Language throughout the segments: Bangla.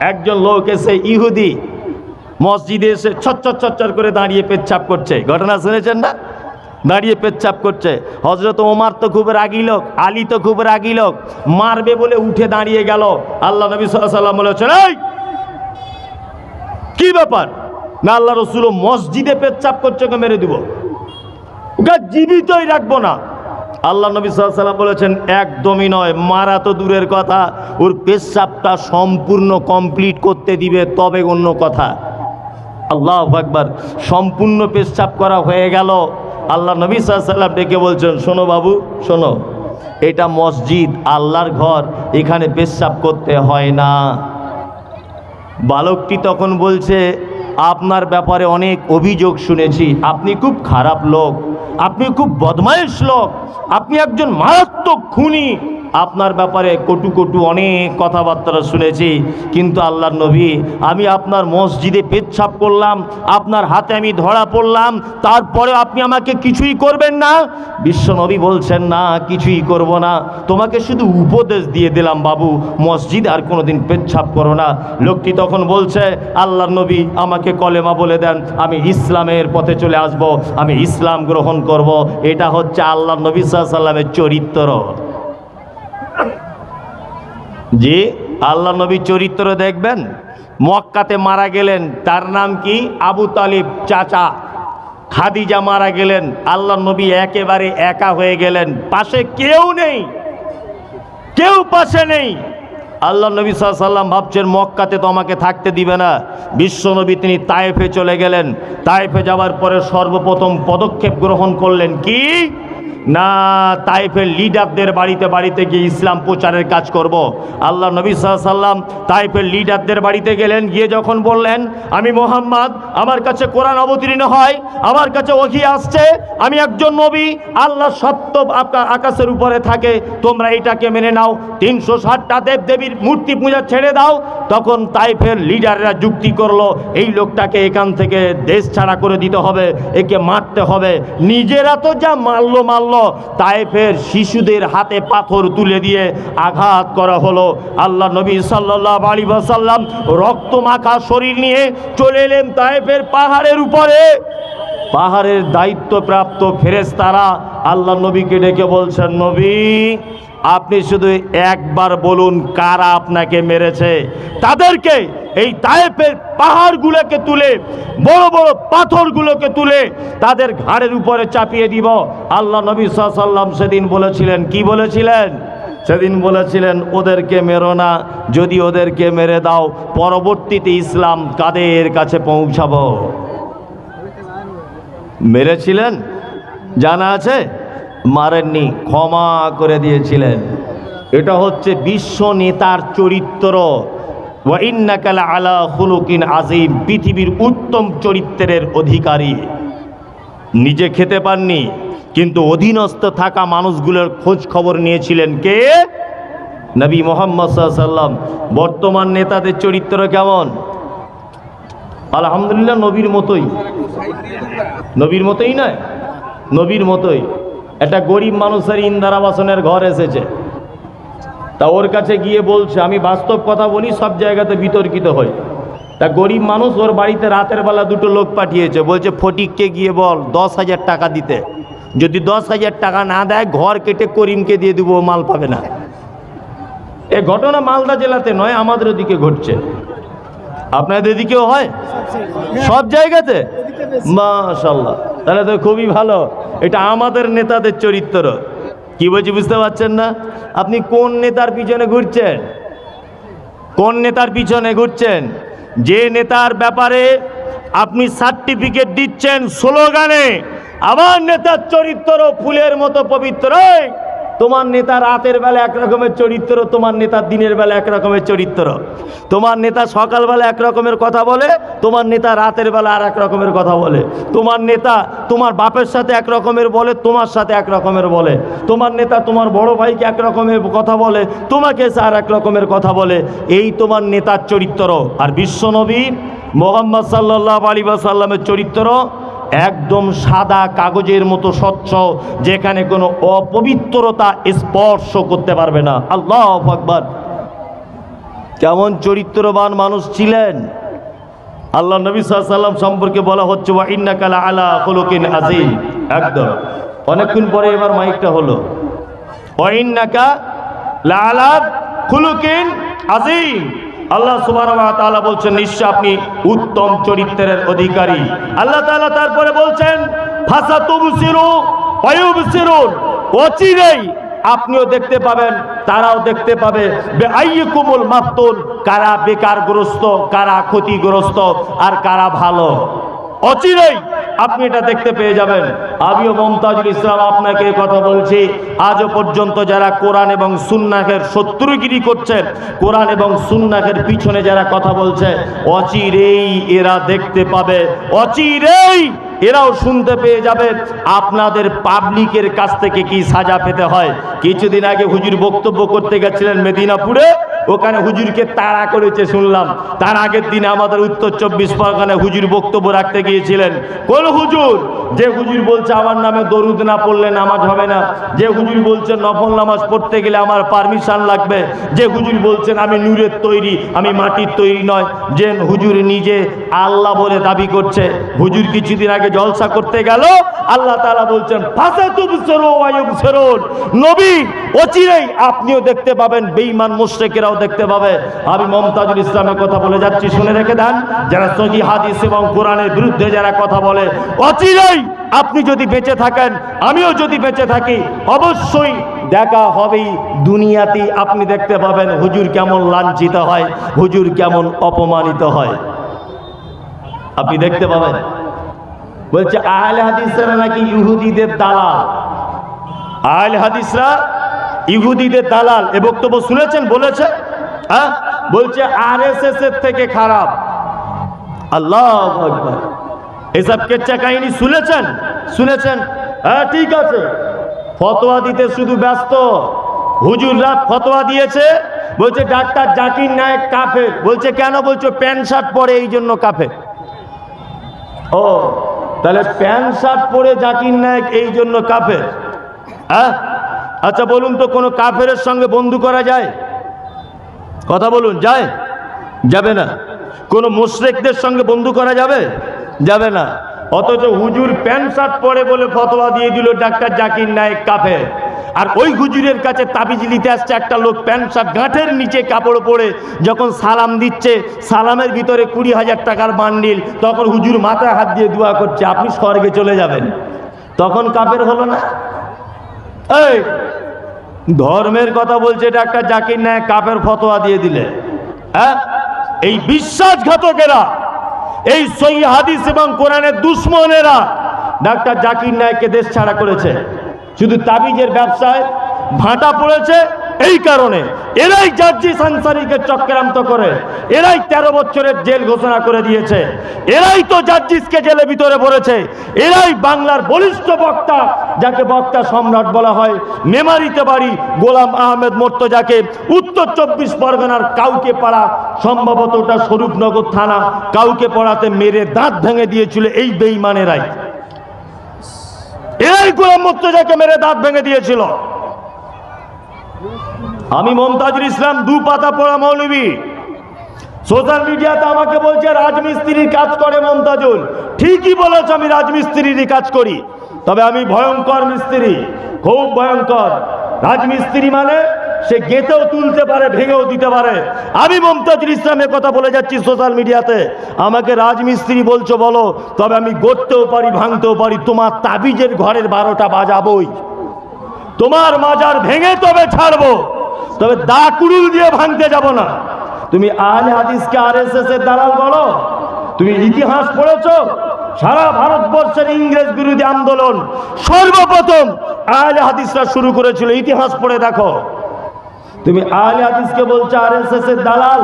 একজন লোক এসে ইহুদি মসজিদে এসে ছচ্চর ছচ্চর করে দাঁড়িয়ে পেচ্ছাপ করছে। ঘটনা শুনেছেন না? দাঁড়িয়ে পেচ্ছাপ করছে। হজরত ওমার তো খুব রাগি লোক, আলী তো খুব রাগি লোক। মারবে বলে উঠে দাঁড়িয়ে গেল। আল্লাহ নবী সাল্লাম বলেছেন, এই, কি ব্যাপার? না আল্লাহ রসুল মসজিদে পেচ্ছাপ করছে ওকে মেরে দিব। জীবিতই রাখব না। আল্লাহ নবী সাল্লাম বলেছেন, একদমই নয়, মারা তো দূরের কথা। ওর পেশাবটা সম্পূর্ণ কমপ্লিট করতে দিবে, তবে অন্য কথা। আল্লাহ একবার সম্পূর্ণ পেশাব করা হয়ে গেল। আল্লাহ নবী সাল্লাম ডেকে বলছেন, শোনো বাবু, শোনো, এটা মসজিদ, আল্লাহর ঘর, এখানে পেশাব করতে হয় না। বালকটি তখন বলছে, আপনার ব্যাপারে অনেক অভিযোগ শুনেছি, আপনি খুব খারাপ লোক। আপনি খুব বদমাইশ লোক। আপনি একজন মারাত্মক খুনি। আপনার ব্যাপারে কটু কটু অনেক কথাবার্তা শুনেছি, কিন্তু আল্লাহর নবী, আমি আপনার মসজিদে পেচ্ছাপ করলাম, আপনার হাতে আমি ধরা পড়লাম তারপরে আপনি আমাকে কিছুই করবেন না। বিশ্ব নবী বলছেন, না, কিছুই করব না। তোমাকে শুধু উপদেশ দিয়ে দিলাম, বাবু, মসজিদ আর কোনোদিন পেচ্ছাপ করো না। লোকটি তখন বলছে, আল্লাহর নবী, আমাকে কলেমা বলে দেন, আমি ইসলামের পথে চলে আসব, আমি ইসলাম গ্রহণ করব। এটা হচ্ছে আল্লাহ নবী সাল্লামের চরিত্র। জি, আল্লাহ নবী চরিত্র দেখবেন? মক্কাতে মারা গেলেন, তার নাম কি? আবু তালিব চাচা। খাদিজা মারা গেলেন, আল্লাহ নবী একেবারে একা হয়ে গেলেন। পাশে কেউ নেই, কেউ পাশে নেই। আল্লাহ নবী সাল্লাম ভাবছেন, মক্কাতে তো আমাকে থাকতে দিবে না। বিশ্বনবী তিনি তায়েফে চলে গেলেন। তায়েফে যাওয়ার পরে সর্বপ্রথম পদক্ষেপ গ্রহণ করলেন কি? না, তাইফের লিডারদের বাড়িতে বাড়িতে গিয়ে ইসলাম প্রচারের কাজ করব। আল্লাহ নবী সাল্লাম তাইফের লিডারদের বাড়িতে গেলেন, গিয়ে যখন বললেন, আমি মোহাম্মদ, আমার কাছে কোরআন অবতীর্ণ হয়, আমার কাছে ওহি আসছে, আমি একজন নবী, আল্লাহ সত্য আপনার আকাশের উপরে থাকে, তোমরা এটাকে মেনে নাও, তিনশো ষাটটা দেব দেবীর মূর্তি পূজা ছেড়ে দাও তখন তাইফের লিডাররা যুক্তি করল, এই লোকটাকে এখান থেকে দেশ ছাড়া করে দিতে হবে, একে মারতে হবে নিজেরা তো যা মারলো মারলো তাইফের শিশুদের হাতে পাথর তুলে দিয়ে আঘাত করা হলো। আল্লাহ নবী সাল্লাহ আলী বাসাল্লাম রক্ত মাখা শরীর নিয়ে চলে এলেন তাইফের পাহাড়ের উপরে। পাহাড়ের দায়িত্বপ্রাপ্ত ফেরেশতারা আল্লাহ নবীকে ডেকে বলছেন, নবী আপনি শুধু একবার বলুন কারা আপনাকে মেরেছে। তাদেরকে এই তায়েফের পাহাড়গুলোকে তুলে, বড় বড় পাথরগুলোকে তুলে তাদের ঘাড়ের উপরে চাপিয়ে দিব। আল্লাহ নবী সাল্লাম সেদিন বলেছিলেন, কি বলেছিলেন? সেদিন বলেছিলেন, ওদেরকে মেরো না, যদি ওদেরকে মেরে দাও, পরবর্তীতে ইসলাম কাদের কাছে পৌঁছাবো? মেরেছিলেন? জানা আছে? মারেননি, ক্ষমা করে দিয়েছিলেন। এটা হচ্ছে বিশ্ব নেতার চরিত্র। ওয়াইন্নাকাল আলা হুলুকিন আজিম পৃথিবীর উত্তম চরিত্রের অধিকারী। নিজে খেতে পাননি, কিন্তু অধীনস্থ থাকা মানুষগুলোর খোঁজ খবর নিয়েছিলেন কে? নবী মোহাম্মদ সাল্লাম বর্তমান নেতাদের চরিত্র কেমন? আলহামদুলিল্লাহ, নবীর মতোই। নবীর মতোই নয়, নবীর মতোই। একটা গরিব মানুষের ইন্দারা বাসনের ঘর এসেছে। তা ওর কাছে গিয়ে বলছে আমি বাস্তব কথা বলি সব জায়গাতে বিতর্কিত হই। তা গরিব মানুষ ওর বাড়িতে রাতের বেলা দুটো লোক পাঠিয়েছে। বলছে ফটিককে গিয়ে বল দশ হাজার টাকা দিতে। যদি দশ হাজার টাকা না দেয় ঘর কেটে করিমকে দিয়ে দেবো ও মাল পাবে না। এ ঘটনা মালদা জেলাতে নয় আমাদের ওদিকে ঘটছে। আপনাদের দিকেও হয়? সব জায়গাতে? মাশাল্লাহ তাহলে তো খুবই ভালো। এটা আমাদের নেতাদের চরিত্র। কি বলছি বুঝতে পারছেন না? আপনি কোন নেতার পিছনে ঘুরছেন? কোন নেতার পিছনে ঘুরছেন? যে নেতার ব্যাপারে আপনি সার্টিফিকেট দিচ্ছেন স্লোগানে, আমার নেতার চরিত্র ফুলের মতো পবিত্র। তোমার নেতা রাতের বেলা এক রকমের চরিত্র, তোমার নেতা দিনের বেলা এক রকমের চরিত্র। তোমার নেতা সকালবেলা এক রকমের কথা বলে, তোমার নেতা রাতের বেলা আর এক রকমের কথা বলে। তোমার নেতা তোমার বাপের সাথে এক রকমের বলে, তোমার সাথে এক রকমের বলে। তোমার নেতা তোমার বড় ভাইকে এক রকমের কথা বলে, তোমাকে আর এক রকমের কথা বলে। এই তোমার নেতার চরিত্র। আর বিশ্বনবী মোহাম্মদ সাল্লাহ আলী সাল্লামের চরিত্র একদম সাদা কাগজের মতো স্বচ্ছ, যেখানে কোনো অপবিত্রতা স্পর্শ করতে পারবে না। আল্লাহ আকবর। কেমন চরিত্রবান মানুষ ছিলেন। আল্লাহ নবী সাল্লাম সম্পর্কে বলা হচ্ছে আলা একদম। অনেকক্ষণ পরে এবার মাইকটা হলো, ওয়া লা আলা আজিম আল্লাহ সুবাহ বলছেন, নিশ্চয় আপনি উত্তম চরিত্রের অধিকারী। আল্লাহ তাআলা তারপরে বলছেন ওয়া ইউবসিরুন অচিরেই আপনিও দেখতে পাবেন, তারাও দেখতে পাবে। কুমুল মাফতুন, কারা বেকারগ্রস্ত, কারা ক্ষতিগ্রস্ত, আর কারা ভালো। অচিরেই আপনি এটা দেখতে পেয়ে যাবেন। আমিও মমতাজুল ইসলাম আপনাকে কথা বলছি, আজও পর্যন্ত যারা কোরআন এবং সুন্নাহের শত্রুগিরি করছেন, কোরআন এবং সুন্নাহের পিছনে যারা কথা বলছে, অচিরেই এরা দেখতে পাবে, অচিরেই এরাও শুনতে পেয়ে যাবে আপনাদের পাবলিকের কাছ থেকে কি সাজা পেতে হয়। কিছুদিন আগে হুজুর বক্তব্য করতে গেছিলেন মেদিনাপুরে ওখানে হুজুরকে তাড়া করেছে, শুনলাম। তার আগের দিনে আমাদের উত্তর চব্বিশ পরগনায় হুজুর বক্তব্য রাখতে গিয়েছিলেন। কোন হুজুর? যে হুজুর বলছে, আমার নামে দরুদ না পড়লে নামাজ হবে না। যে হুজুর বলছে, নফল নামাজ পড়তে গেলে আমার পারমিশন লাগবে। যে হুজুর বলছেন, আমি নূরের তৈরি, আমি মাটির তৈরি নয়। যে হুজুর নিজে আল্লাহ বলে দাবি করছে। হুজুর কিছুদিন আগে জলসা করতে গেল। আল্লাহ তালা বলছেন ওয়া ইউবসিরুন। নবী, অচিরেই আপনিও দেখতে পাবেন বেইমান মুশরিকেরাও দেখতে পাবে। আমি মমতাজুল ইসলামের কথা বলে যাচ্ছি, শুনে রেখে দেন। যারা সহি হাদিস এবং কোরআনের বিরুদ্ধে যারা কথা বলে, অচিরেই আপনি যদি বেঁচে থাকেন, আমিও যদি বেঁচে থাকি, অবশ্যই দেখা হবেই দুনিয়াতেই। আপনি দেখতে পাবেন হুজুর কেমন লাঞ্ছিত হয়, হুজুর কেমন অপমানিত হয়। আপনি দেখতে পাবেন। বলছে, আহলে হাদিসরা নাকি ইহুদিদের দালাল? আহলে হাদিসরা ইহুদিদের দালাল। এ বক্তব্য শুনেছেন বলেছে হ্যাঁ? বলছে আরএসএস এর থেকে খারাপ। আল্লাহ আকবার। এসব কেচ্চা কাহিনী শুনেছেন? শুনেছেন? হ্যাঁ ঠিক আছে। ফতোয়া দিতে শুধু ব্যস্ত। হুজুররা ফতোয়া দিয়েছে। বলছে, ডাক্তার জাকির নায়ক কাফের। বলছে, কেন? বলছো, প্যান্ট শার্ট পরে এই জন্য কাফের। ও, তাহলে প্যান্ট শার্ট পরে জাকির নায়ক এই জন্য কাফের। হ্যাঁ? আচ্ছা বলুন তো কোনো কাফের সঙ্গে বন্ধু করা যায়? কথা বলুন, যায়? যাবে না। কোনো মুশরেকদের সঙ্গে বন্ধু করা যাবে? যাবে না। অথচ হুজুর প্যান্ট শার্ট পরে বলে ফতোয়া দিয়ে দিল, ডাক্তার জাকির নায়ক কাফের। আর ওই হুজুরের কাছে তাবিজ নিতে আসছে একটা লোক প্যান্ট শার্ট গাঁঠের নিচে কাপড় পরে, যখন সালাম দিচ্ছে, সালামের ভিতরে কুড়ি হাজার টাকার বান্ডিল, তখন হুজুর মাথায় হাত দিয়ে দোয়া করছে, আপনি স্বর্গে চলে যাবেন। তখন কাপের হলো না? এই ধর্মের কথা বলছে ডাক্তার জাকির নায়ক কাপের ফতোয়া দিয়ে দিলে। হ্যাঁ? এই বিশ্বাসঘাতকেরা, এই সই হাদিস এবং কোরআনের দুশ্মনেরা ডাক্তার জাকির নায়ককে দেশ ছাড়া করেছে। শুধু তাবিজের ব্যবসায় ভাটা পড়েছে এই কারণে এরাই জার্জি সানসারিকে চক্রান্ত করে, এরাই তেরো বছরের জেল ঘোষণা করে দিয়েছে, এরাই তো জার্জিসকে জেলে ভিতরে পড়েছে, এরাই বাংলার বলিষ্ঠ বক্তা, যাকে বক্তা সম্রাট বলা হয়, মেমারিতে বাড়ি গোলাম আহমেদ মোর্তজাকে, উত্তর চব্বিশ পরগনার কাউকে পাড়া, সম্ভবত ওটা স্বরূপনগর থানা, কাউকে পড়াতে মেরে দাঁত ভেঙে দিয়েছিল এই বেইমানেরাই। এরাই গোলাম মোর্তজাকে মেরে দাঁত ভেঙে দিয়েছিল। আমি মমতাজুল ইসলাম দু পাতা পড়া মৌলবী। সোশ্যাল মিডিয়াতে আমাকে বলছে, রাজমিস্ত্রির কাজ করে মমতাজুল। ঠিকই বলেছে, আমি রাজমিস্ত্রিরই কাজ করি। তবে আমি ভয়ঙ্কর মিস্ত্রি, খুব ভয়ঙ্কর। রাজমিস্ত্রি মানে সে গেতেও তুলতে পারে, ভেঙেও দিতে পারে। আমি মমতাজুল ইসলামের কথা বলে যাচ্ছি সোশ্যাল মিডিয়াতে আমাকে রাজমিস্ত্রি বলছো বলো, তবে আমি গড়তেও পারি, ভাঙতেও পারি, তোমার তাবিজের ঘরের বারোটা বাজাবই। তোমার মাজার ভেঙে তবে ছাড়বো। তবে দা কুড়ুল দিয়ে ভাঙতে যাব না। তুমি আহলে হাদিসকে আর এস এস এর দালাল বলো। তুমি ইতিহাস পড়েছো, সারা ভারতবর্ষের ইংরেজ বিরোধী আন্দোলন সর্বপ্রথম আহলে হাদিসরা শুরু করেছিল। ইতিহাস পড়ে দেখো। তুমি আহলে হাদিসকে বলছো আর এস এস এর দালাল।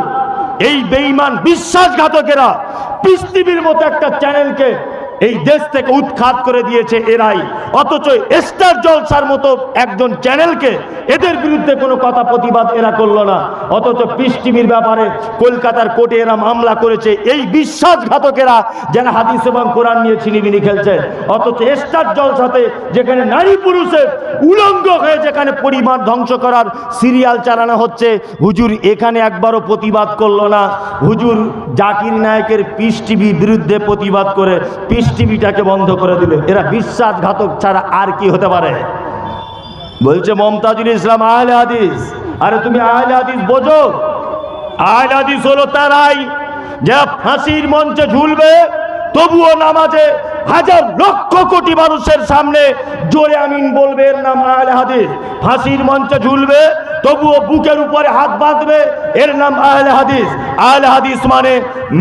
এই বেঈমান, বিশ্বাসঘাতকেরা পৃথিবীর মতো একটা চ্যানেলকে এই দেশ থেকে উৎখাত করে দিয়েছে এরাই। অথচ স্টার জলসার মতো একজন চ্যানেলকে এদের বিরুদ্ধে কোনো কথা প্রতিবাদ এরা করল না। অথচ পিস টিভির ব্যাপারে কলকাতার কোর্টে এরা মামলা করেছে। এই বিশ্বাসঘাতকেরা যারা হাদিস এবং কোরআন নিয়ে ছিনিমিনি খেলছে। অথচ স্টার জলসাতে যেখানে নারী পুরুষের উলঙ্গ হয়ে যেখানে পরিবার ধ্বংস করার সিরিয়াল চালানো হচ্ছে, হুজুর এখানে একবারও প্রতিবাদ করল না। হুজুর জাকির নায়কের পিস বিরুদ্ধে প্রতিবাদ করে পিস টিভিটাকে বন্ধ করে দিলে। এরা বিশ্বাসঘাতক ছাড়া আর কি হতে পারে? বলছে, মমতাজুল ইসলাম, আহলে হাদিস। আরে তুমি আহলে হাদিস বোঝো? আহলে হাদিস হলো তারাই। যা ফাঁসির মঞ্চে ঝুলবে তবুও নামাজে হাজার লক্ষ কোটি মানুষের সামনে জোরে আমিন বলবে, এর নাম আহলে হাদিস। ফাঁসির মঞ্চে ঝুলবে, তবুও বুকের উপরে হাত বাঁধবে, এর নাম আহলে হাদিস। আহলে হাদিস মানে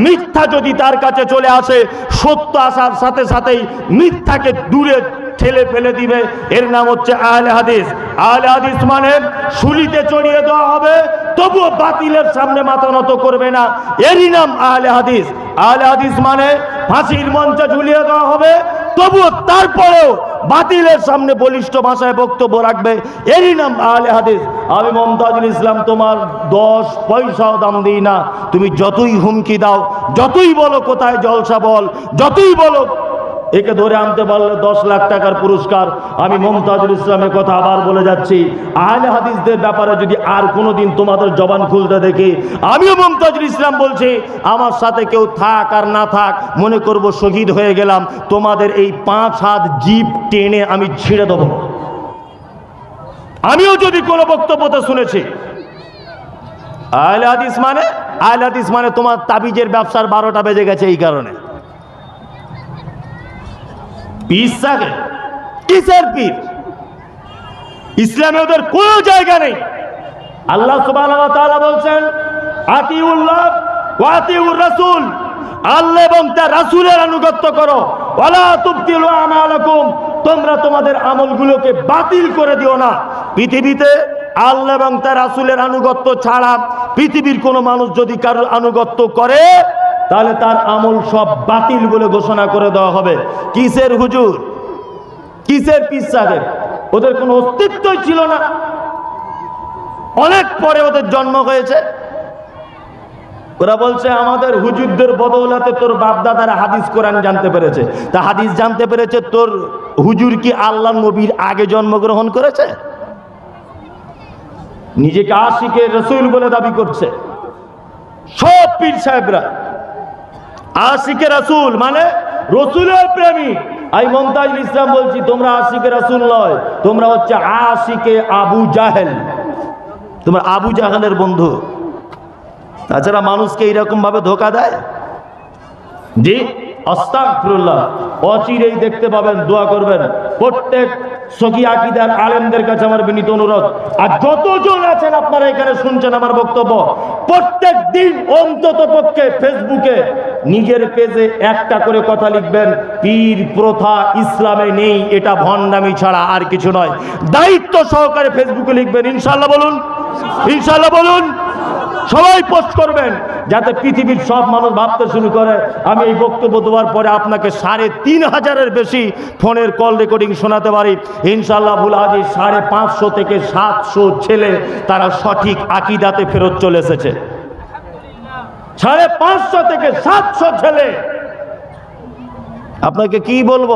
মিথ্যা যদি তার কাছে চলে আসে, সত্য আসার সাথে সাথেই মিথ্যাকে দূরে ঠেলে ফেলে দিবে, এর নাম হচ্ছে আহলে হাদিস। আহলে হাদিস মানে শুলিতে চড়িয়ে দেওয়া হবে, তবুও বাতিলের সামনে মাথা নত করবে না, এরই নাম আহলে হাদিস। আহলে হাদিস মানে ফাঁসির মঞ্চে ঝুলিয়ে দেওয়া হবে। তবুও তারপরেও বাতিলের সামনে বলিষ্ঠ ভাষায় বক্তব্য রাখবে। এরই নাম আহলে হাদিস। আমি মমতাজুল ইসলাম, তোমার দশ পয়সাও দাম দিই না। তুমি যতই হুমকি দাও, যতই বলো কোথায় জলসা বল, যতই বলো একে ধরে আনতে পারলে দশ লাখ টাকার পুরস্কার। আমি মমতাজুল ইসলামের কথা আবার বলে যাচ্ছি। আহলে হাদিসদের ব্যাপারে যদি আর কোনোদিন তোমাদের জবান খুলতে দেখি, আমিও মমতাজুল ইসলাম বলছি, আমার সাথে কেউ থাক আর না থাক, মনে করব শহীদ হয়ে গেলাম। তোমাদের এই পাঁচ হাত জিপ টেনে আমি ছিঁড়ে দেবো। আমিও যদি কোনো বক্তব্যতে শুনেছি, আহলে হাদিস মানে আহলে হাদিস মানে তোমার তাবিজের ব্যবসার বারোটা বেজে গেছে এই কারণে। পীর সাহেব, কিসের পীর? ইসলামে ওদের কোনো জায়গা নেই। আল্লাহ ওয়া বলছেন, আতিউল্লাহ ওয়া রাসূল, আল্লাহ এবং তার রাসূলের আনুগত্য করো। ওয়ালা তুবতিলু আমালাকুম, তোমরা তোমাদের আমলগুলোকে বাতিল করে দিও না। পৃথিবীতে আল্লাহ এবং তার রাসূলের আনুগত্য ছাড়া পৃথিবীর কোনো মানুষ যদি কারোর আনুগত্য করে তাহলে তার আমল সব বাতিল বলে ঘোষণা করে দেওয়া হবে। কিসের হুজুর? কিসের পিস সাহেব? ওদের কোনো অস্তিত্বই ছিল না। অনেক পরে ওদের জন্ম হয়েছে। ওরা বলছে, আমাদের হুজুরদের বদৌলাতে তোর বাপদাদারা হাদিস কোরআন জানতে পেরেছে। তা হাদিস জানতে পেরেছে, তোর হুজুর কি আল্লাহ নবীর আগে জন্মগ্রহণ করেছে? নিজেকে আশিকে রসুল বলে দাবি করছে। সব পীর সাহেবরা আশিকে রাসুল মানে রসুলের প্রেমী। আমি মমতাজুল ইসলাম বলছি, তোমরা আশিকে রাসুল নয়, তোমরা হচ্ছে আশিকে আবু জাহেল। তোমরা আবু জাহেলের বন্ধু। তাছাড়া মানুষকে এইরকম ভাবে ধোকা দেয়? জি, আস্তাগফিরুল্লাহ। অচিরেই দেখতে পাবেন, দোয়া করবেন। প্রত্যেক সখী আকিদার আলেমদের কাছে আমার বিনীত অনুরোধ। আর যতজন আছেন আপনারা এখানে শুনছেন আমার বক্তব্য, প্রত্যেক দিন অন্তত পক্ষে ফেসবুকে নিজের পেজে একটা করে কথা লিখবেন, পীর প্রথা ইসলামে নেই, এটা ভণ্ডামি ছাড়া আর কিছু নয়। দায়িত্ব সহকারে ফেসবুকে লিখবেন ইনশাল্লাহ বলুন ইনশাল্লাহ বলুন, সবাই পোস্ট করবেন, যাতে পৃথিবীর সব মানুষ ভাবতে শুরু করে। আমি এই বক্তব্য দেওয়ার পরে আপনাকে সাড়ে তিন হাজারের বেশি ফোনের কল রেকর্ডিং শোনাতে পারি। ইনশাল্লাহ ভুল আজি সাড়ে পাঁচশো থেকে সাতশো ছেলে তারা সঠিক আকিদাতে ফেরত চলে এসেছে। সাড়ে পাঁচশো থেকে সাতশো ছেলে। আপনাকে কি বলব?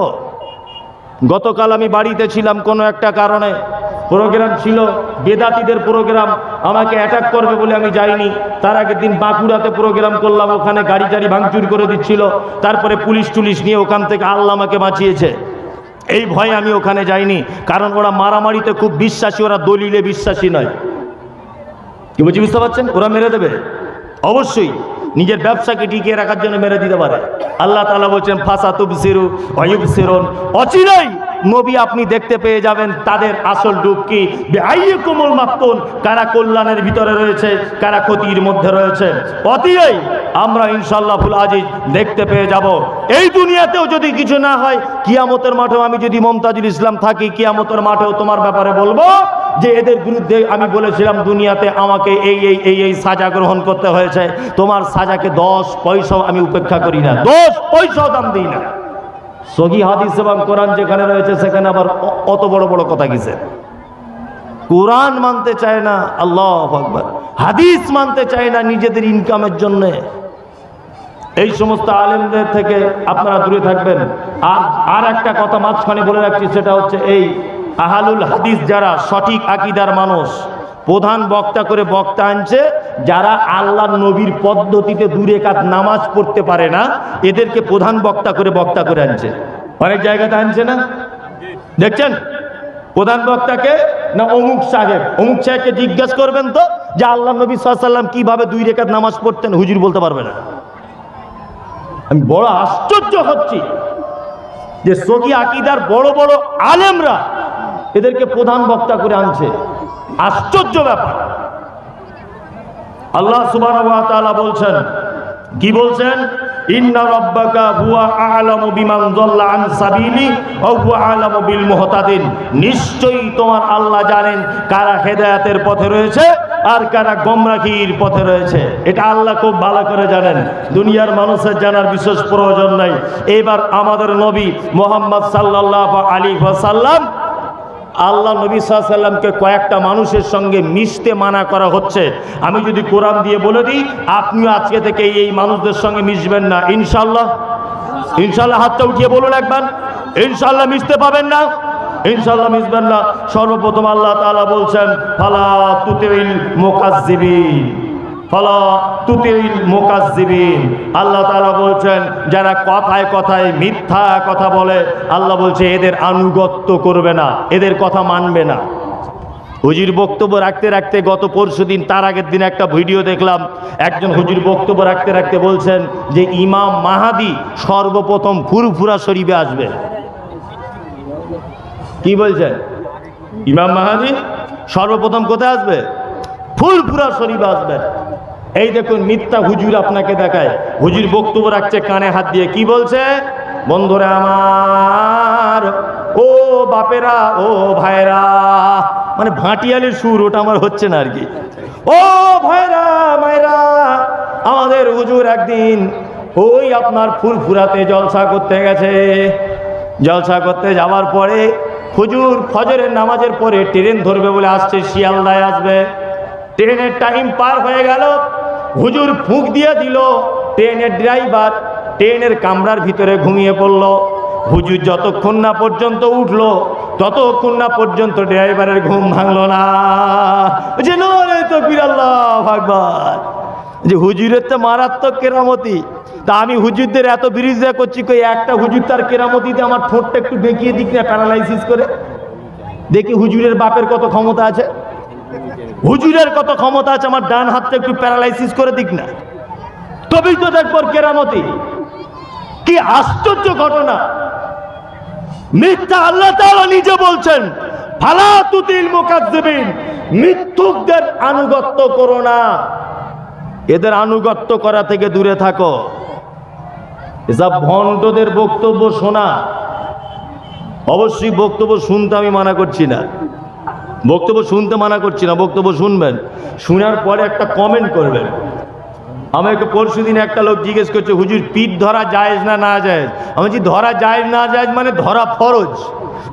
গতকাল আমি বাড়িতে ছিলাম কোনো একটা কারণে। প্রোগ্রাম ছিল, বেদাতিদের প্রোগ্রাম, আমাকে অ্যাটাক করবে বলে আমি যাইনি। তার আগের দিন বাঁকুড়াতে প্রোগ্রাম করলাম, ওখানে গাড়ি টাড়ি ভাঙচুর করে দিচ্ছিল। তারপরে পুলিশ টুলিশ নিয়ে ওখান থেকে আল্লাহ আমাকে বাঁচিয়েছে। এই ভয়ে আমি ওখানে যাইনি, কারণ ওরা মারামারিতে খুব বিশ্বাসী, ওরা দলিলে বিশ্বাসী নয়। কি বলছি, বুঝতে পারছেন? ওরা মেরে দেবে। অবশ্যই নিজের ব্যবসাকে টিকিয়ে রাখার জন্য মেরে দিতে পারে। আল্লাহ তালা বলছেন ফাঁসা তুব সিরু অয়ুব সিরন অচিরাই নবী আপনি দেখতে পেয়ে যাবেন তাদের আসল রূপ কি? আইয়ে কোমল মাত্তন কারা কল্যাণের ভিতরে রয়েছে, কারা ক্ষতির মধ্যে রয়েছে। অতিরাই আমরা ইনশাল্লাহ ফুল আজিজ দেখতে পেয়ে যাব। এই দুনিয়াতেও যদি কিছু না হয়, কিয়ামতের মাঠেও আমি যদি মমতাজুল ইসলাম থাকি, কিয়ামতের মাঠেও তোমার ব্যাপারে বলব যে এদের বিরুদ্ধে আমি বলেছিলাম দুনিয়াতে আমাকে এই এই এই এই সাজা গ্রহণ করতে হয়েছে। তোমার সাজাকে দশ পয়সাও আমি উপেক্ষা করি না। দশ পয়সাও দাম দিই না। সহি হাদিস এবং কোরআন যেখানে রয়েছে, সেখানে আবার অত বড় বড় কথা কিসে কোরআন মানতে চায় না, আল্লাহ আকবার। হাদিস মানতে চায় না নিজেদের ইনকামের জন্য। এই সমস্ত আলেমদের থেকে আপনারা দূরে থাকবেন। আর আর একটা কথা মাঝখানে বলে রাখছি, সেটা হচ্ছে এই আহালুল হাদিস যারা সঠিক আকিদার মানুষ, প্রধান বক্তা করে বক্তা আনছে, যারা আল্লাহ নবীর পদ্ধতিতে দূরে কাজ নামাজ পড়তে পারে না, এদেরকে প্রধান বক্তা করে বক্তা করে আনছে। অনেক জায়গাতে আনছে না? দেখছেন? প্রধান বক্তাকে না অমুক সাহেব? অমুক সাহেবকে জিজ্ঞেস করবেন তো, যে আল্লাহ নবী সাল্লাম কীভাবে দুই রেখাত নামাজ পড়তেন? হুজুর বলতে পারবে না। আমি বড় আশ্চর্য হচ্ছি যে সগি আকিদার বড় বড় আলেমরা এদেরকে প্রধান বক্তা করে আনছে। আশ্চর্য ব্যাপার। আল্লাহ তাআলা বলছেন, কি বলছেন? ইন্না রাব্বাকা হুয়া আ'লামু বিমান যাল্লা আন সাবিলি ওয়া হুয়া বিল মুহতাদিন। নিশ্চয়ই তোমার আল্লাহ জানেন কারা হেদায়েতের পথে রয়েছে আর কারা গোমরাহির পথে রয়েছে। এটা আল্লাহ খুব ভালো করে জানেন। দুনিয়ার মানুষের জানার বিশেষ প্রয়োজন নাই। এবার আমাদের নবী মোহাম্মদ সাল্লাল্লাহু আলাইহি ওয়াসাল্লাম আল্লাহ নবী সাল্লামকে কয়েকটা মানুষের সঙ্গে মিশতে মানা করা হচ্ছে। আমি যদি কোরআন দিয়ে বলে দিই, আপনিও আজকে থেকে এই মানুষদের সঙ্গে মিশবেন না। ইনশাল্লাহ ইনশাল্লাহ হাতটা উঠিয়ে বলুন একবার। ইনশাল্লাহ মিশতে পাবেন না। ইনশাল্লাহ মিশবেন না। সর্বপ্রথম আল্লাহ তালা বলছেন, ফালা তুতে মুকাজ্জিবিন ফলা তুতিল মুকাজ্জিবিন। আল্লাহ তাআলা বলছেন, যারা কথায় কথায় মিথ্যা কথা বলে, আল্লাহ বলছে, এদের আনুগত্য করবে না, এদের কথা মানবে না। হুজির বক্তব্য রাখতে রাখতে গত পরশু দিন, তার আগের দিন একটা ভিডিও দেখলাম। একজন হুজুর বক্তব্য রাখতে রাখতে বলছেন যে, ইমাম মাহাদি সর্বপ্রথম ফুরফুরা শরীফে আসবে। কি বলছেন? ইমাম মাহাদি সর্বপ্রথম কোথায় আসবে? ফুলফুরা শরীফে আসবেন। এই দেখুন, মিথ্যা হুজুর আপনাকে দেখায়। হুজুর বক্তব্য রাখছে কানে হাত দিয়ে। কি বলছে? বন্ধুরা আমার, ও বাপেরা, ও ভাইরা মানে ভাটিয়ালির সুর, ওটা আমার হচ্ছে না আর কি। ও ভাইরা মায়েরা, আমাদের হুজুর একদিন ওই আপনার ফুরফুরাতে জলসা করতে গেছে। জলসা করতে যাওয়ার পরে হুজুর ফজরের নামাজের পরে ট্রেন ধরবে বলে আসছে, শিয়ালদায় আসবে। ট্রেনের টাইম পার হয়ে গেল। হুজুর ফুঁক দিয়ে দিল, ট্রেনের ড্রাইভার ট্রেনের কামরার ভিতরে ঘুমিয়ে পড়ল। হুজুর যতক্ষণ না পর্যন্ত উঠল, ততক্ষণ না পর্যন্ত ড্রাইভারের ঘুম ভাঙল না। যে তো যে হুজুরের তো মারাত্মক কেরামতি। তা আমি হুজুরদের এত বিরোধিতা করছি কই, একটা হুজুর তার কেরামতিতে আমার ঠোঁটটা একটু দেখিয়ে দিক না, প্যারালাইসিস করে। দেখি হুজুরের বাপের কত ক্ষমতা আছে। হুজুরের কত ক্ষমতা আছে? আমার ডান হাতটা একটু প্যারালাইসিস করে দিক না। তবেই তো দেখব কেরামতি। কি আশ্চর্য ঘটনা। মিথ্যা আল্লাহ তাআলা নিজে বলছেন, ফালা তুতিল মুকাজ্জিবিন মিথ্যুকদের আনুগত্য করো না। এদের আনুগত্য করা থেকে দূরে থাকো। এসব ভণ্ডদের বক্তব্য শোনা। অবশ্যই বক্তব্য শুনতে আমি মানা করছি না। বক্তব্য শুনতে মানা করছি না, বক্তব্য শুনবেন। শোনার পরে একটা কমেন্ট করবেন। আমাকে পরশু দিন একটা লোক জিজ্ঞেস করছে, হুজুর, পিঠ ধরা জায়েজ না না জায়েজ? আমি বলছি, ধরা জায়েজ না জায়েজ মানে ধরা ফরজ।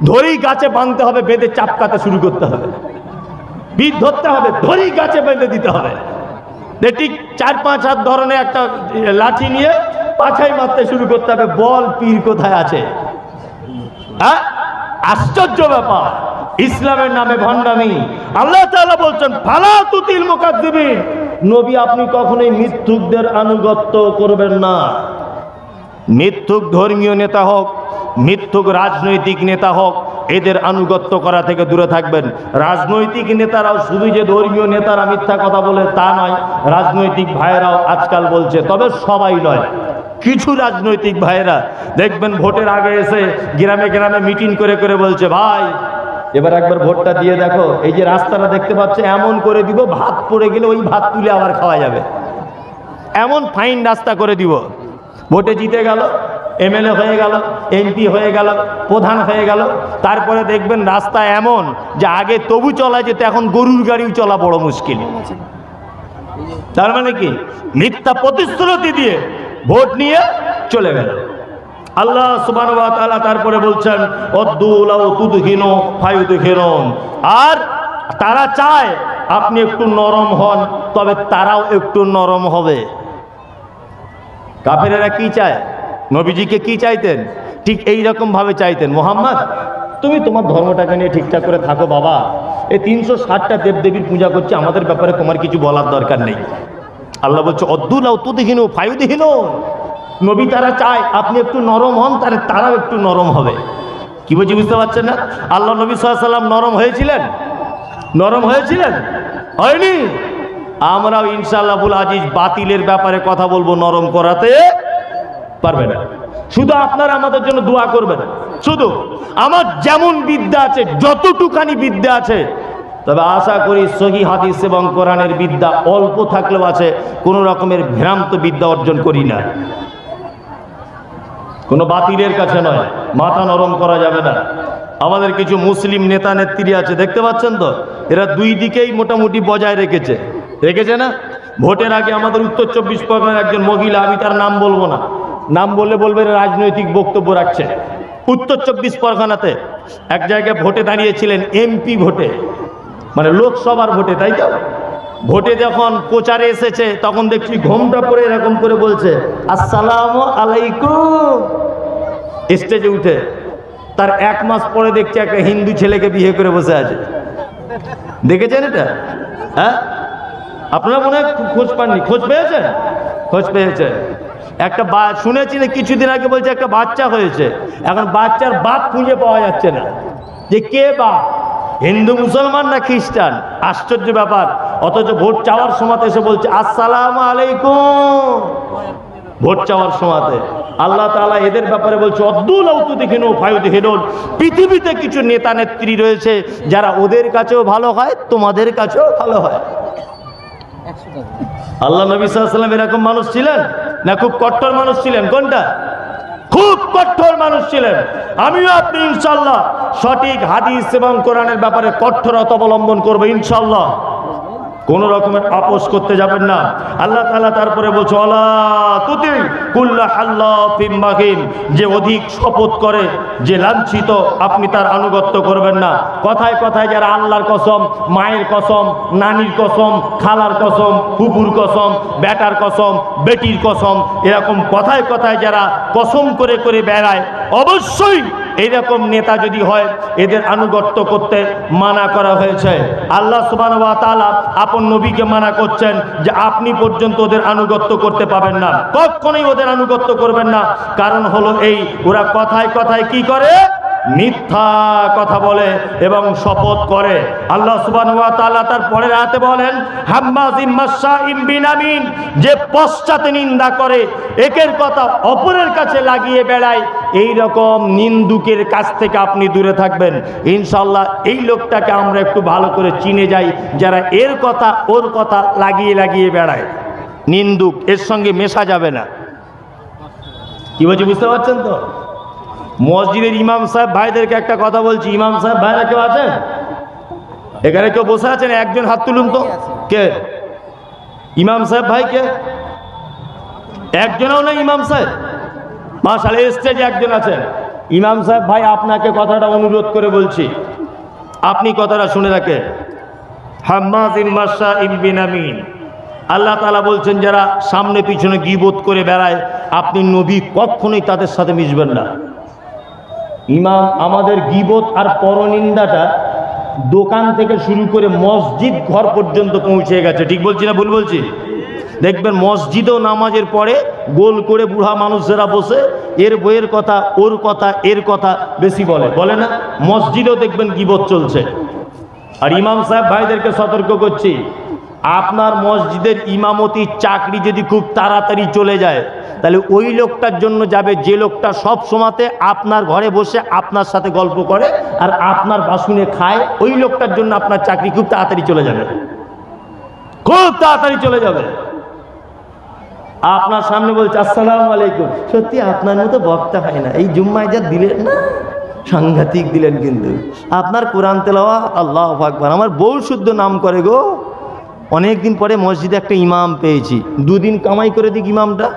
ধরেই গাছে বাঁধতে হবে, বেঁধে চাপকাতে শুরু করতে হবে। পিঠ ধরতে হবে, ধরেই গাছে বেঁধে দিতে হবে। ঠিক চার পাঁচ হাত ধরনের একটা লাঠি নিয়ে পাছাই মারতে শুরু করতে হবে। বল পীর কোথায় আছে? হ্যাঁ? আশ্চর্য ব্যাপার। ইসলামের নামে ভণ্ডামি। আল্লাহ তাআলা বলছেন, ফালা তুতিল মুকাদ্দিবিন। নবী, আপনি কখনোই মিথ্যুকদের আনুগত্য করবেন না। মিথ্যুক ধর্মীয় নেতা হোক মিথ্যুক রাজনৈতিক নেতা হোক, এদের আনুগত্য করা থেকে দূরে থাকবেন। রাজনৈতিক নেতারাও শুধু যে ধর্মীয় নেতারা মিথ্যা কথা বলে তা নয়, রাজনৈতিক ভাইয়েরাও আজকাল বলছে, তবে সবাই নয়। কিছু রাজনৈতিক ভাইয়েরা দেখবেন ভোটের আগে এসে গ্রামে গ্রামে মিটিং করে করে বলছে, ভাই এবার একবার ভোটটা দিয়ে দেখো, এই যে রাস্তাটা দেখতে পাচ্ছে, এমন করে দিব, ভাত পড়ে গেলে ওই ভাত তুলে আবার খাওয়া যাবে। এমন ফাইন রাস্তা করে দিব। ভোটে জিতে গেল, এমএলএ হয়ে গেল, এমপি হয়ে গেল, প্রধান হয়ে গেল, তারপরে দেখবেন রাস্তা এমন যে আগে তবু চলা যেত, এখন গরুর গাড়িও চলা বড় মুশকিল। তার মানে কি? মিথ্যা প্রতিশ্রুতি দিয়ে ভোট নিয়ে চলে গেল। আল্লাহ তাআলা তারপরে বলছেন আর তারা চায় আপনি একটু নরম হন, তবে তারাও একটু নরম হবে। কাফেরেরা কি চায়? নবীজিকে কি চাইতেন? ঠিক এই রকম ভাবে চাইতেন, মোহাম্মদ, তুমি তোমার ধর্মটাকে নিয়ে ঠিকঠাক করে থাকো বাবা। এই তিনশো ষাটটা দেবদেবীর পূজা করছে, আমাদের ব্যাপারে তোমার কিছু বলার দরকার নেই। আল্লাহ বলছে অদ্দুল তুদিহীন ফায়ুদিহীন নবী তারা চায়, আপনি একটু নরম হন তাহলে তারাও একটু নরম হবে। কি বলছি বুঝতে পারছেন না? আল্লাহ নবী সাল্লাম নরম হয়েছিলেন? নরম হয়েছিলেন? হয়নি? আমরাও ইনশাআল্লাহুল আজিজ বাতিলের ব্যাপারে কথা বলব নরম করাতে পারবে না। শুধু আপনারা আমাদের জন্য দোয়া করবেন। শুধু। আমার যেমন বিদ্যা আছে, যতটুকানি বিদ্যা আছে, তবে আশা করি সহি হাদিস এবং কোরআনের বিদ্যা অল্প থাকলেও আছে, কোনো রকমের ভ্রান্ত বিদ্যা অর্জন করি না। কোনো বাতিলের কাছে নয়, মাথা নরম করা যাবে না। আমাদের কিছু মুসলিম নেতা নেত্রী আছে, দেখতে পাচ্ছেন তো? এরা দুই দিকেই মোটামুটি বজায় রেখেছে। রেখেছে না? ভোটের আগে আমাদের উত্তর চব্বিশ পরগনার একজন মহিলা, আমি তার নাম বলব না। নাম বললে বলবে রাজনৈতিক বক্তব্য রাখছে। উত্তর চব্বিশ পরগনাতে এক জায়গায় ভোটে দাঁড়িয়েছিলেন এমপি ভোটে মানে লোকসভার ভোটে, তাই তো? ভোটে যখন প্রচারে এসেছে, তখন দেখছি ঘোমটা পরে এরকম করে বলছে, আসসালাম আলাইকুম। স্টেজে উঠে, তার এক মাস পরে দেখছি একটা হিন্দু ছেলেকে বিয়ে করে বসে আছে। দেখেছেন এটা? হ্যাঁ? আপনারা মনে হয় খোঁজ পাননি। খোঁজ পেয়েছেন? খোঁজ পেয়েছেন। একটা বা শুনেছি না কিছুদিন আগে বলছে একটা বাচ্চা হয়েছে। এখন বাচ্চার বাপ খুঁজে পাওয়া যাচ্ছে না। যে কে বাপ? হিন্দু, মুসলমান না খ্রিস্টান? আশ্চর্য ব্যাপার। অথচ ভোট চাওয়ার সময় এসে বলছে, আসসালাম আলাইকুম। ভোট চাওয়ার সময়তে। আল্লাহ তাআলা এদের ব্যাপারে বলছে, অদ্দুল আউতু দেখিন ফায়ু দেখিন পৃথিবীতে কিছু নেতা, নেত্রী রয়েছে, যারা ওদের কাছেও ভালো হয়, তোমাদের কাছেও ভালো হয়। আল্লাহ নবী সাল্লাম এরকম মানুষ ছিলেন? না, খুব কট্টর মানুষ ছিলেন? কোনটা? খুব কঠোর মানুষ ছিলেন। আমিও আপনি ইনশাল্লাহ সঠিক হাদিস এবং কোরআনের ব্যাপারে কঠোরতা অবলম্বন করব ইনশাল্লাহ কোন রকমের আপোষ করতে যাবেন না। আল্লাহ তালা তারপরে বলছে ফিম্বাহিন যে অধিক শপথ করে, যে লাঞ্ছিত, আপনি তার আনুগত্য করবেন না। কথায় কথায় যারা আল্লাহর কসম, মায়ের কসম, নানির কসম, খালার কসম কুকুর কসম, বেটার কসম, বেটির কসম, এরকম কথায় কথায় যারা কসম করে করে বেড়ায়, অবশ্যই এইরকম নেতা যদি হয়, এদের আনুগত্য করতে মানা করা হয়েছে। আল্লাহ সুবাহ আপন নবীকে মানা করছেন যে আপনি পর্যন্ত ওদের আনুগত্য করতে পাবেন না। কখনোই ওদের আনুগত্য করবেন না। কারণ হলো এই, ওরা কথায় কথায় কি করে? মিথ্যা কথা বলে এবং শপথ করে। আল্লাহ সুবান তার পরের হাতে বলেন হাম্মাজিম মাসাইম বিনামিন, যে পশ্চাতে নিন্দা করে, একের কথা অপরের কাছে লাগিয়ে বেড়ায় এই রকম নিন্দুকের কাছ থেকে আপনি দূরে থাকবেন। ইনশাল্লাহ এই লোকটাকে আমরা একটু ভালো করে চিনে যাই, যারা এর কথা, ওর কথা লাগিয়ে লাগিয়ে বেড়ায়। নিন্দুক, এর সঙ্গে মেশা যাবে না। কি বলছি, বুঝতে পারছেন তো? মসজিদের ইমাম সাহেব ভাইদেরকে একটা কথা বলছি। ইমাম সাহেব ভাইরা কেউ আছেন? এখানে কেউ বসে আছেন? একজন হাত তুলুন তো। কে? ইমাম সাহেব ভাই কে একজনও না ইমাম সাহেব? মাসাল স্টেজে একজন আছেন। ইমাম সাহেব ভাই, আপনাকে কথাটা অনুরোধ করে বলছি। আপনি কথাটা শুনে রাখেন। আমিন। আল্লাহ তালা বলছেন, যারা সামনে পিছনে গিবোধ করে বেড়ায়, আপনি নবী কখনোই তাদের সাথে মিশবেন না। ইমাম আমাদের গিবত আর পরনিন্দাটা দোকান থেকে শুরু করে মসজিদ ঘর পর্যন্ত পৌঁছে গেছে। ঠিক বলছি না ভুল বলছি? দেখবেন মসজিদেও নামাজের পরে গোল করে বুড়া মানুষেরা বসে, এর বইয়ের কথা, ওর কথা, এর কথা বেশি বলে। বলে না? মসজিদেও দেখবেন গিবত চলছে। আর ইমাম সাহেব, ভাইদেরকে সতর্ক করছি, আপনার মসজিদের ইমামতি, চাকরি যদি খুব তাড়াতাড়ি চলে যায় তাহলে ওই লোকটার জন্য যাবে যে লোকটা সব সময়তে আপনার ঘরে বসে আপনার সাথে গল্প করে আর আপনার বাসুনে খায়, ওই লোকটার জন্য আপনার চাকরি খুব তাড়াতাড়ি চলে যাবে। খুব তাড়াতাড়ি চলে যাবে। আপনার সামনে বলছে, আসসালাম আলাইকুম। সত্যি আপনার মতো বক্তা হয় না। এই জুম্মায় যা দিলেন না, সাংঘাতিক দিলেন কিন্তু। আপনার কোরআন তেলাওয়া আল্লাহ আকবার। আমার বউ শুদ্ধ নাম করে গো। অনেক দিন পরে মসজিদে একটা ইমাম পেয়েছি। দুদিন কামাই করে দিক ইমামটা।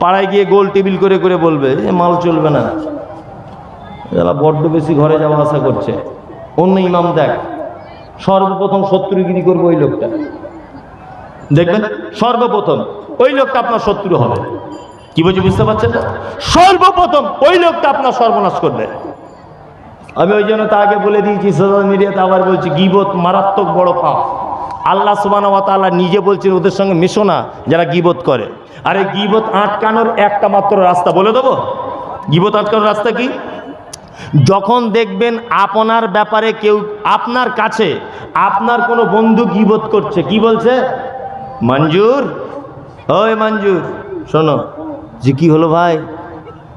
পাড়ায় গিয়ে গোল টেবিল করে করে বলবে যে মাল চলবে না। এরা বড্ড বেশি ঘরে যাওয়া আসা করছে। অন্য ইমাম দেখ, সর্বপ্রথম শত্রুগিরি করবে ওই লোকটা। দেখবেন, সর্বপ্রথম ওই লোকটা আপনার শত্রু হবে। কি বলছি বুঝতে পারছেন না? সর্বপ্রথম ওই লোকটা আপনার সর্বনাশ করবে। আমি ওই জন্য তাকে বলে দিয়েছি সোশ্যাল মিডিয়াতে আবার বলছি, গিবত মারাত্মক বড় পাপ। আল্লাহ সুবানা তাআলা নিজে বলছেন, ওদের সঙ্গে মিশো না, যারা গিবত করে। আরে গিবত আটকানোর একটা মাত্র রাস্তা বলে দেবো? গিবত আটকানোর রাস্তা কি? যখন দেখবেন আপনার ব্যাপারে কেউ, আপনার কাছে আপনার কোনো বন্ধু গিবত করছে, কি বলছে? মঞ্জুর, ওই মঞ্জুর, শোনো, যে কি হলো ভাই?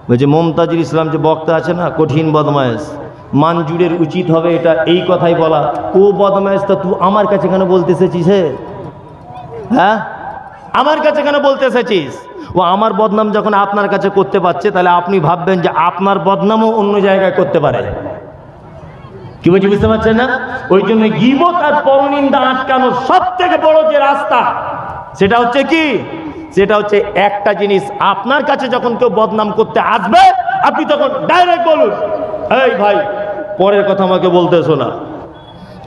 বলছে মমতাজুল ইসলাম যে বক্তা আছে না, কঠিন বদমায়েশ। মানজুরের উচিত হবে, এটা এই কথাই বলা। ও বদমায়েশ, তা তুই আমার কাছে কেন বলতে এসেছিস, হে? হ্যাঁ? আমার কাছে কেন বলতে এসেছিস? ও আমার বদনাম যখন আপনার কাছে করতে পারছে, তাহলে আপনি ভাববেন যে আপনার বদনামও অন্য জায়গায় করতে পারে। কি বলছি, বুঝতে পারছেন না? ওই জন্য গিবত আর পরনিন্দা আটকানোর সব থেকে বড় যে রাস্তা, সেটা হচ্ছে কি? সেটা হচ্ছে একটা জিনিস, আপনার কাছে যখন কেউ বদনাম করতে আসবে, আপনি তখন ডাইরেক্ট বলুন এই ভাই, পরের কথা আমাকে বলতে শোনা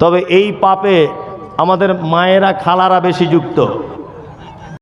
তবে এই পাপে আমাদের মায়েরা খালারা বেশি যুক্ত।